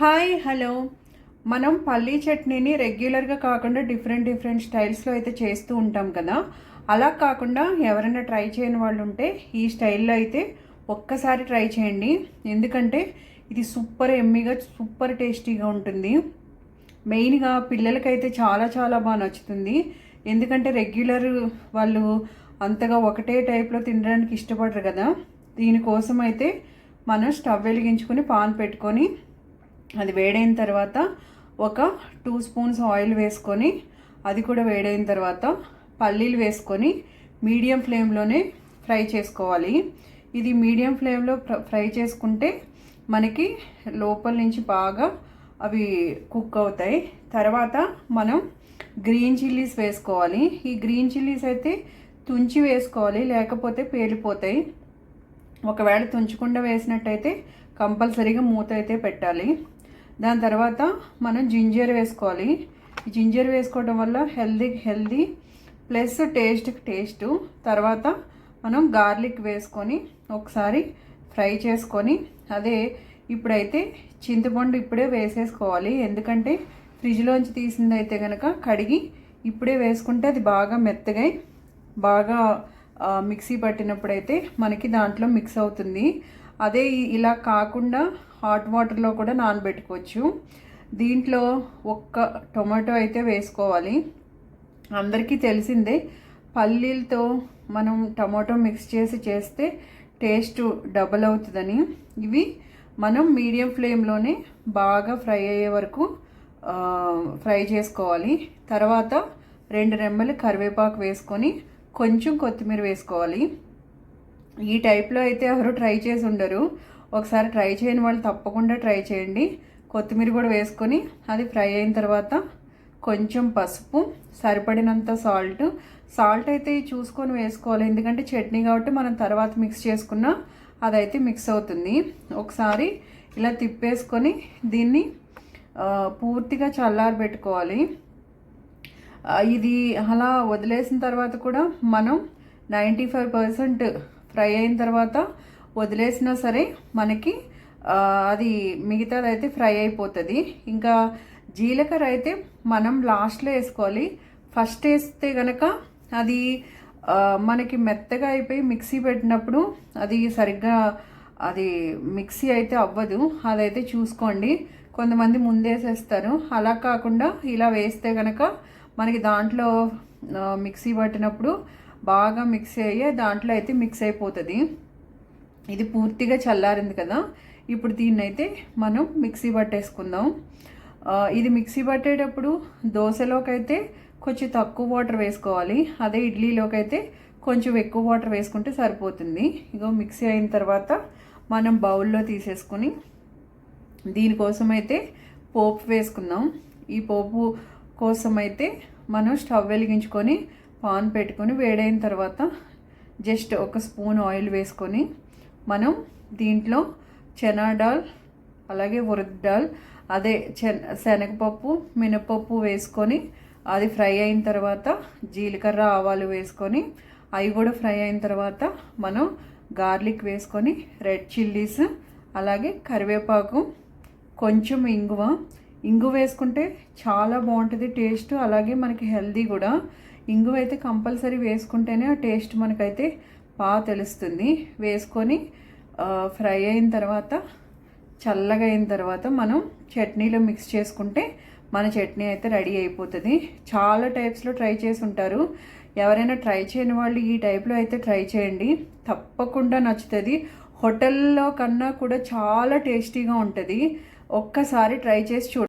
Hi hello. మనం పల్లీ చట్నీని రెగ్యులర్గా కాకుండా డిఫరెంట్ డిఫరెంట్ స్టైల్స్లో అయితే చేస్తూ ఉంటాం కదా. అలా కాకుండా ఎవరైనా ట్రై చేయని వాళ్ళు ఉంటే ఈ స్టైల్లో అయితే ఒక్కసారి ట్రై చేయండి. ఎందుకంటే ఇది సూపర్ ఎమ్మిగా సూపర్ టేస్టీగా ఉంటుంది. మెయిన్గా పిల్లలకైతే చాలా చాలా బాగా నచ్చుతుంది. ఎందుకంటే రెగ్యులర్ వాళ్ళు అంతగా ఒకటే టైప్లో తినడానికి ఇష్టపడరు కదా. దీనికోసం అయితే మనం స్టవ్ వెలిగించుకొని పాన్ పెట్టుకొని అది వేడైన తర్వాత ఒక టూ స్పూన్స్ ఆయిల్ వేసుకొని అది కూడా వేడైన తర్వాత పల్లీలు వేసుకొని మీడియం ఫ్లేమ్లోనే ఫ్రై చేసుకోవాలి. ఇది మీడియం ఫ్లేమ్లో ఫ్రై చేసుకుంటే మనకి లోపల నుంచి బాగా అవి కుక్ అవుతాయి. తర్వాత మనం గ్రీన్ చిల్లీస్ వేసుకోవాలి. ఈ గ్రీన్ చిల్లీస్ అయితే తుంచి వేసుకోవాలి లేకపోతే పేలిపోతాయి. ఒకవేళ తుంచకుండా వేసినట్టయితే కంపల్సరీగా మూత అయితే పెట్టాలి. దాని తర్వాత మనం జింజర్ వేసుకోవాలి. జింజర్ వేసుకోవడం వల్ల హెల్దీ హెల్దీ ప్లస్ టేస్ట్కి టేస్ట్. తర్వాత మనం గార్లిక్ వేసుకొని ఒకసారి ఫ్రై చేసుకొని అదే ఇప్పుడైతే చింతపండు ఇప్పుడే వేసేసుకోవాలి. ఎందుకంటే ఫ్రిడ్జ్లోంచి తీసింది అయితే కనుక కడిగి ఇప్పుడే వేసుకుంటే అది బాగా మెత్తగా బాగా మిక్సీ పట్టినప్పుడైతే మనకి దాంట్లో మిక్స్ అవుతుంది. అదే ఇలా కాకుండా హాట్ వాటర్లో కూడా నానబెట్టుకోవచ్చు. దీంట్లో ఒక్క టొమాటో అయితే వేసుకోవాలి. అందరికీ తెలిసిందే పల్లీలతో మనం టమాటో మిక్స్ చేసి చేస్తే టేస్ట్ డబల్ అవుతుందని. ఇవి మనం మీడియం ఫ్లేమ్లోనే బాగా ఫ్రై అయ్యే వరకు ఫ్రై చేసుకోవాలి. తర్వాత రెండు రెమ్మలు కరివేపాకు వేసుకొని కొంచెం కొత్తిమీర వేసుకోవాలి. ఈ టైప్లో అయితే ఎవరు ట్రై చేసి ఉండరు. ఒకసారి ట్రై చేయని వాళ్ళు తప్పకుండా ట్రై చేయండి. కొత్తిమీర కూడా వేసుకొని అది ఫ్రై అయిన తర్వాత కొంచెం పసుపు సరిపడినంత సాల్ట్ సాల్ట్ అయితే చూసుకొని వేసుకోవాలి. ఎందుకంటే చట్నీ కాబట్టి మనం తర్వాత మిక్స్ చేసుకున్న అదైతే మిక్స్ అవుతుంది. ఒకసారి ఇలా తిప్పేసుకొని దీన్ని పూర్తిగా చల్లారి పెట్టుకోవాలి ఇది అలా వదిలేసిన తర్వాత కూడా మనం నైంటీ ఫైవ్ పర్సెంట్ ఫ్రై అయిన తర్వాత వదిలేసినా సరే మనకి అది మిగతాది అయితే ఫ్రై అయిపోతుంది. ఇంకా జీలకర్ర అయితే మనం లాస్ట్లో వేసుకోవాలి. ఫస్ట్ వేస్తే కనుక అది మనకి మెత్తగా అయిపోయి మిక్సీ పెట్టినప్పుడు అది సరిగ్గా అది మిక్సీ అయితే అవ్వదు. అదైతే చూసుకోండి. కొంతమంది ముందేసేస్తారు. అలా కాకుండా ఇలా వేస్తే కనుక మనకి దాంట్లో మిక్సీ పట్టినప్పుడు బాగా మిక్స్ అయ్యే దాంట్లో అయితే మిక్స్ అయిపోతుంది. ఇది పూర్తిగా చల్లారింది కదా. ఇప్పుడు దీన్ని అయితే మనం మిక్సీ పట్టేసుకుందాం. ఇది మిక్సీ పట్టేటప్పుడు దోశలోకి అయితే కొంచెం తక్కువ వాటర్ వేసుకోవాలి. అదే ఇడ్లీలోకైతే కొంచెం ఎక్కువ వాటర్ వేసుకుంటే సరిపోతుంది. ఇగో మిక్సీ అయిన తర్వాత మనం బౌల్లో తీసేసుకొని దీనికోసం అయితే పోపు వేసుకుందాం. ఈ పోపు కోసం అయితే మనం స్టవ్ వెలిగించుకొని పాన్ పెట్టుకొని వేడైన తర్వాత జస్ట్ ఒక స్పూన్ ఆయిల్ వేసుకొని మనం దీంట్లో చనా డాల్ అలాగే ఉరద్ డాల్ అదే శనగపప్పు మినపప్పు వేసుకొని అది ఫ్రై అయిన తర్వాత జీలకర్ర ఆవాలు వేసుకొని అవి కూడా ఫ్రై అయిన తర్వాత మనం గార్లిక్ వేసుకొని రెడ్ చిల్లీస్ అలాగే కరివేపాకు కొంచెం ఇంగువ. ఇంగు వేసుకుంటే చాలా బాగుంటుంది టేస్ట్ అలాగే మనకి హెల్దీ కూడా. ఇంగువ అయితే కంపల్సరీ వేసుకుంటేనే ఆ టేస్ట్ మనకైతే బాగా తెలుస్తుంది. వేసుకొని ఫ్రై అయిన తర్వాత చల్లగా అయిన తర్వాత మనం చట్నీలో మిక్స్ చేసుకుంటే మన చట్నీ అయితే రెడీ అయిపోతుంది. చాలా టైప్స్లో ట్రై చేసి ఉంటారు. ఎవరైనా ట్రై చేయని వాళ్ళు ఈ టైప్లో అయితే ట్రై చేయండి. తప్పకుండా నచ్చుతుంది. హోటల్లో కన్నా కూడా చాలా టేస్టీగా ఉంటుంది. ఒక్కసారి ట్రై చేసి చూడండి.